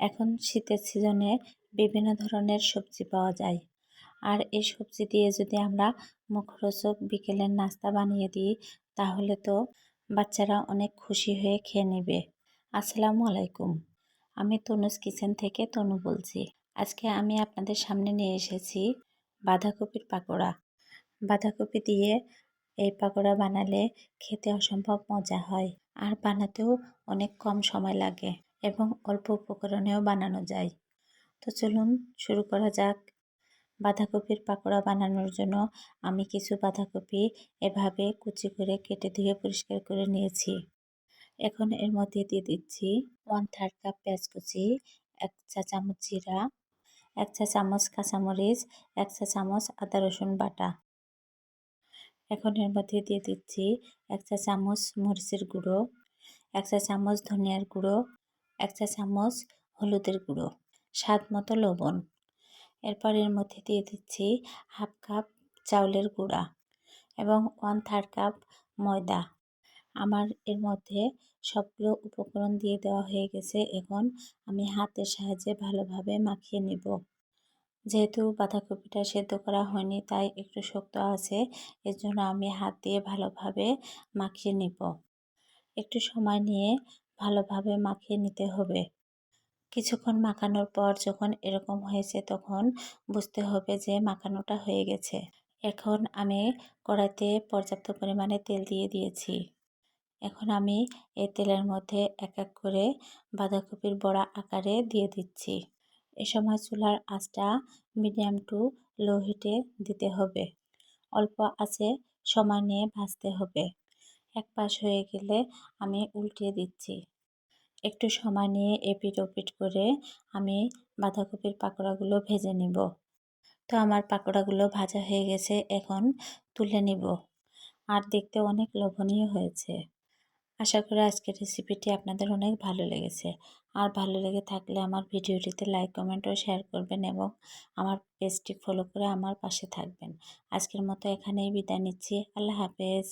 এখন শীতের সিজনে বিভিন্ন ধরনের সবজি পাওয়া যায়। আর এই সবজি দিয়ে যদি আমরা মুখরোচক বিকেলের নাস্তা বানিয়ে দিই, তাহলে তো বাচ্চারা অনেক খুশি হয়ে খেয়ে নেবে। আসসালামু আলাইকুম। আমি তনুজ কিচেন থেকে তনু বলছি। আজকে আমি আপনাদের সামনে নিয়ে এসেছি বাঁধাকপির পাকোড়া। বাঁধাকপি দিয়ে এই পাকোড়া বানালে খেতে অসম্ভব মজা হয়, আর বানাতেও অনেক কম সময় লাগে। এবং অল্প উপকরণেও বানানো যায়। তো চলুন শুরু করা যাক। বাঁধাকপির পাকোড়া বানানোর জন্য আমি কিছু বাঁধাকপি এভাবে কুচি করে কেটে ধুয়ে পরিষ্কার করে নিয়েছি। এখন এর মধ্যে দিয়ে দিচ্ছি ওয়ান থার্ড কাপ পেঁয়াজ কুচি, এক চা চামচ জিরা, এক চা চামচ কাঁচামরিচ, এক চা চামচ আদা রসুন বাটা। এখন এর মধ্যে দিয়ে দিচ্ছি এক চা চামচ মরিচের গুঁড়ো, এক চা চামচ ধনিয়ার গুঁড়ো এক চা চামচ হলুদের গুঁড়ো, স্বাদ মতো লবণ। এরপর এর মধ্যে দিয়ে দিচ্ছি হাফ কাপ চাউলের গুঁড়া এবং ওয়ান থার্ড কাপ ময়দা। আমার এর মধ্যে সবগুলো উপকরণ দিয়ে দেওয়া হয়ে গেছে। এখন আমি হাতের সাহায্যে ভালোভাবে মাখিয়ে নিব। যেহেতু বাঁধাকপিটা সেদ্ধ করা হয়নি, তাই একটু শক্ত আছে এর জন্য আমি হাত দিয়ে ভালোভাবে মাখিয়ে নিব। একটু সময় নিয়ে ভালোভাবে মাখিয়ে নিতে হবে। কিছুক্ষণ মাখানোর পর যখন এরকম হয়েছে তখন বুঝতে হবে যে মাখানোটা হয়ে গেছে। এখন আমি কড়াইতে পর্যাপ্ত পরিমাণে তেল দিয়ে দিয়েছি। এখন আমি এই তেলের মধ্যে এক এক করে বাঁধাকপির বড়া আকারে দিয়ে দিচ্ছি। এ সময় চুলার আঁচটা মিডিয়াম টু লো হিটে দিতে হবে। অল্প আছে সময় নিয়ে ভাজতে হবে। এক পাশ হয়ে গেলে আমি উল্টিয়ে দিচ্ছি। একটু সময় নিয়ে এপিট ওপিট করে আমি বাঁধাকপির পাকোড়াগুলো ভেজে নিব। তো আমার পাকোড়াগুলো ভাজা হয়ে গেছে, এখন তুলে নিব। আর দেখতে অনেক লোভনীয় হয়েছে। আশা করি আজকের রেসিপিটি আপনাদের অনেক ভালো লেগেছে। আর ভালো লেগে থাকলে আমার ভিডিওটিতে লাইক কমেন্ট ও শেয়ার করবেন এবং আমার পেজটি ফলো করে আমার পাশে থাকবেন। আজকের মতো এখানেই বিদায় নিচ্ছি। আল্লাহ হাফেজ।